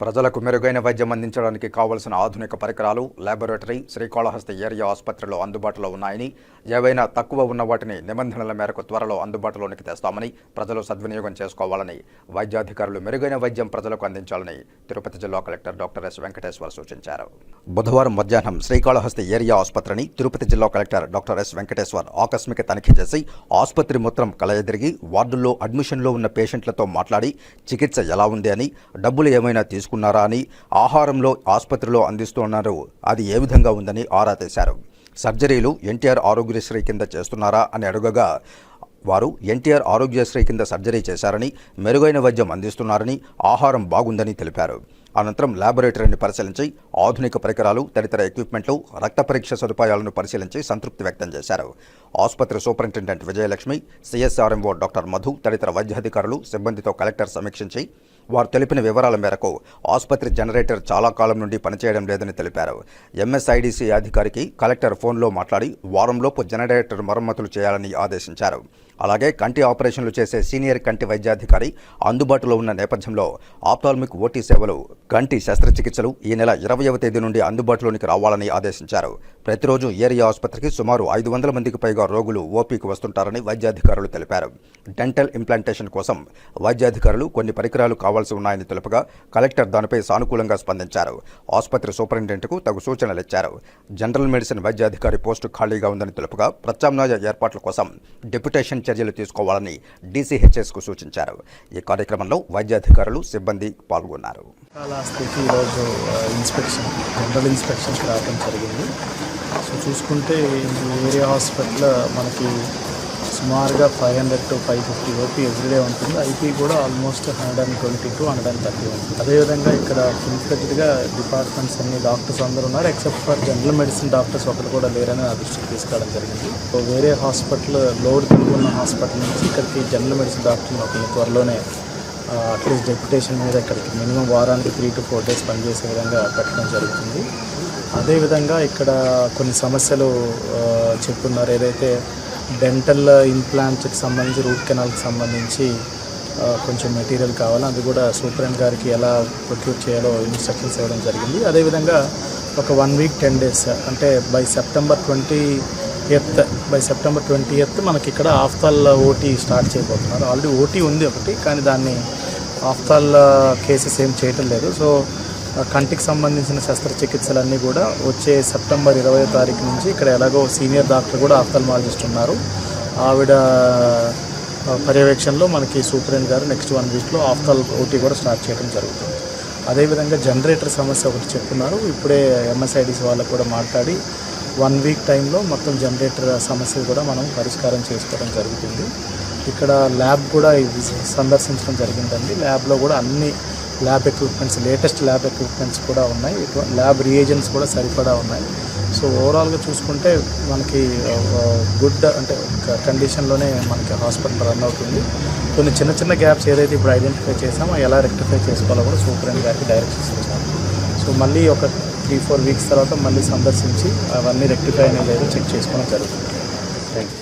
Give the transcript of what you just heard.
ప్రజలకు మెరుగైన వైద్యం అందించడానికి కావలసిన ఆధునిక పరికరాలు ల్యాబొరేటరీ శ్రీకాళహస్తి ఏరియా ఆసుపత్రిలో అందుబాటులో ఉన్నాయని ఏవైనా తక్కువ ఉన్న వాటిని నిబంధనల మేరకు త్వరలో అందుబాటులోనికి తెస్తామని ప్రజలు సద్వినియోగం చేసుకోవాలని వైద్యాధికారులు మెరుగైన వైద్యం ప్రజలకు అందించాలని తిరుపతి జిల్లా కలెక్టర్ డాక్టర్ ఎస్ వెంకటేశ్వర్ సూచించారు. బుధవారం మధ్యాహ్నం శ్రీకాళహస్తి ఏరియా ఆసుపత్రిని తిరుపతి జిల్లా కలెక్టర్ డాక్టర్ ఎస్ వెంకటేశ్వర్ ఆకస్మిక తనిఖీ చేసి ఆసుపత్రి మొత్తం కలయదిరిగి వార్డుల్లో అడ్మిషన్లో ఉన్న పేషెంట్లతో మాట్లాడి చికిత్స ఎలా ఉంది అని డబ్బులు ఏమైనా తీసుకున్నారా అని ఆహారంలో ఆసుపత్రిలో అందిస్తున్నారు. అది ఏ విధంగా ఉందని ఆరా తీశారు. సర్జరీలు ఎన్టీఆర్ ఆరోగ్యశ్రీ కింద చేస్తున్నారా అని అడుగగా వారు ఎన్టీఆర్ ఆరోగ్యశ్రీ కింద సర్జరీ చేశారని మెరుగైన వైద్యం అందిస్తున్నారని ఆహారం బాగుందని తెలిపారు. అనంతరం ల్యాబొరేటరీని పరిశీలించి ఆధునిక పరికరాలు తదితర ఎక్విప్మెంట్లు రక్త పరీక్ష సదుపాయాలను పరిశీలించి సంతృప్తి వ్యక్తం చేశారు. ఆసుపత్రి superintendent Vijayalakshmi CSRMO doctor Madhu తదితర వైద్యాధికారులు సిబ్బందితో కలెక్టర్ సమీక్షించి వారు తెలిపిన వివరాల మేరకు ఆసుపత్రి జనరేటర్ చాలా కాలం నుండి పనిచేయడం లేదని తెలిపారు. ఎంఎస్ఐడిసి అధికారికి కలెక్టర్ ఫోన్లో మాట్లాడి వారంలోపు జనరేటర్ మరమ్మతులు చేయాలని ఆదేశించారు. అలాగే కంటి ఆపరేషన్లు చేసే సీనియర్ కంటి వైద్యాధికారి అందుబాటులో ఉన్న నేపథ్యంలో ఆప్టాల్మిక్ ఓటీ సేవలు కంటి శస్త్రచికిత్సలు ఈ నెల ఇరవయవ తేదీ నుండి అందుబాటులోనికి రావాలని ఆదేశించారు. ప్రతిరోజు ఏరియా ఆసుపత్రికి సుమారు ఐదు వందల మందికి పైగా రోగులు ఓపీకి వస్తుంటారని వైద్యాధికారులు తెలిపారు. డెంటల్ ఇంప్లాంటేషన్ కోసం వైద్యాధికారులు కొన్ని పరికరాలు కావాల్సి ఉన్నాయని తెలుపగా కలెక్టర్ దానిపై సానుకూలంగా స్పందించారు. ఆసుపత్రి సూపరింటెండెంట్కు తగు సూచనలు ఇచ్చారు. జనరల్ మెడిసిన్ వైద్యాధికారి పోస్టు ఖాళీగా ఉందని తెలుపగా ప్రత్యామ్నాయ ఏర్పాట్ల కోసం డెప్యుటేషన్ చర్యలు తీసుకోవాలని డీసీహెచ్ఎస్కు సూచించారు. ఈ కార్యక్రమంలో వైద్యాధికారులు సిబ్బంది పాల్గొన్నారు. ఈరోజు ఇన్స్పెక్షన్ జనరల్ ఇన్స్పెక్షన్కి రావడం జరిగింది. సో చూసుకుంటే ఈ ఏరియా హాస్పిటల్ మనకి సుమారుగా five hundred to five fifty OP everyday ఉంటుంది. ఐపీ కూడా almost hundred and twenty to hundred and thirty ఉంటుంది. అదేవిధంగా ఇక్కడ ఫుల్ ఫ్లెజ్డ్గా డిపార్ట్మెంట్స్ అన్ని డాక్టర్స్ అందరూ ఉన్నారు except for general medicine doctors ఒకరు కూడా లేరని నా దృష్టికి తీసుకురావడం జరిగింది. సో వేరే హాస్పిటల్ లోడ్ కలిగి ఉన్న హాస్పిటల్ నుంచి ఇక్కడికి జనరల్ మెడిసిన్ డాక్టర్ని ఒకరిని త్వరలోనే అట్లీస్ట్ డెప్యుటేషన్ మీద ఇక్కడికి మినిమం వారానికి త్రీ టు ఫోర్ డేస్ పనిచేసే విధంగా పెట్టడం జరుగుతుంది. అదేవిధంగా ఇక్కడ కొన్ని సమస్యలు చెప్పున్నారు. చెప్తున్నారు ఏదైతే డెంటల్ ఇంప్లాంట్స్కి సంబంధించి రూట్ కెనాల్కి సంబంధించి కొంచెం మెటీరియల్ కావాలి. అది కూడా సూపరెంట్ గారికి ఎలా ప్రొక్యూర్ చేయాలో ఇన్స్ట్రక్షన్స్ ఇవ్వడం జరిగింది. అదేవిధంగా ఒక వన్ వీక్ టెన్ డేస్ అంటే by September twenty eighth by September twenty eighth మనకి ఇక్కడ ఆఫ్తాల్ ఓటీ స్టార్ట్ చేయబోతున్నారు. ఆల్రెడీ ఓటీ ఉంది ఒకటి కానీ దాన్ని ఆఫ్తాల్ కేసెస్ ఏం చేయటం లేదు. సో కంటికి సంబంధించిన శస్త్రచికిత్సలన్నీ కూడా వచ్చే సెప్టెంబర్ ఇరవై తారీఖు నుంచి ఇక్కడ ఎలాగో సీనియర్ డాక్టర్ కూడా ఆఫ్థల్మాలజిస్ట్ ఉన్నారు. ఆవిడ పర్యవేక్షణలో మనకి సూపరింట్ గారు నెక్స్ట్ వన్ వీక్లో ఆఫ్తల్ ఓటీ కూడా స్టార్ట్ చేయడం జరుగుతుంది. అదేవిధంగా జనరేటర్ సమస్య ఒకటి చెప్తున్నారు ఇప్పుడే ఎంఎస్ఐడిసి వాళ్ళకు కూడా మాట్లాడి వన్ వీక్ టైంలో మొత్తం జనరేటర్ సమస్య కూడా మనం పరిష్కారం చేసుకోవడం జరుగుతుంది. ఇక్కడ ల్యాబ్ కూడా ఇది సందర్శించడం జరిగిందండి. ల్యాబ్లో కూడా అన్ని lab equipments latest lab equipments కూడా ఉన్నాయి. ల్యాబ్ రియేజెంట్స్ కూడా సరిపడా ఉన్నాయి. సో ఓవరాల్గా చూసుకుంటే మనకి uh, గుడ్ అంటే కండిషన్లోనే మనకి హాస్పిటల్ రన్ అవుతుంది. కొన్ని చిన్న చిన్న గ్యాప్స్ ఏదైతే ఇప్పుడు ఐడెంటిఫై చేసామో ఎలా రెక్టిఫై చేసుకోవాలో కూడా సూపరింట్ గారికి డైరెక్షన్స్ ఇచ్చాము సో మళ్ళీ ఒక త్రీ ఫోర్ వీక్స్ తర్వాత మళ్ళీ సందర్శించి అవన్నీ రెక్టిఫై అనేది చెక్ చేసుకోవడం జరుగుతుంది. Thank you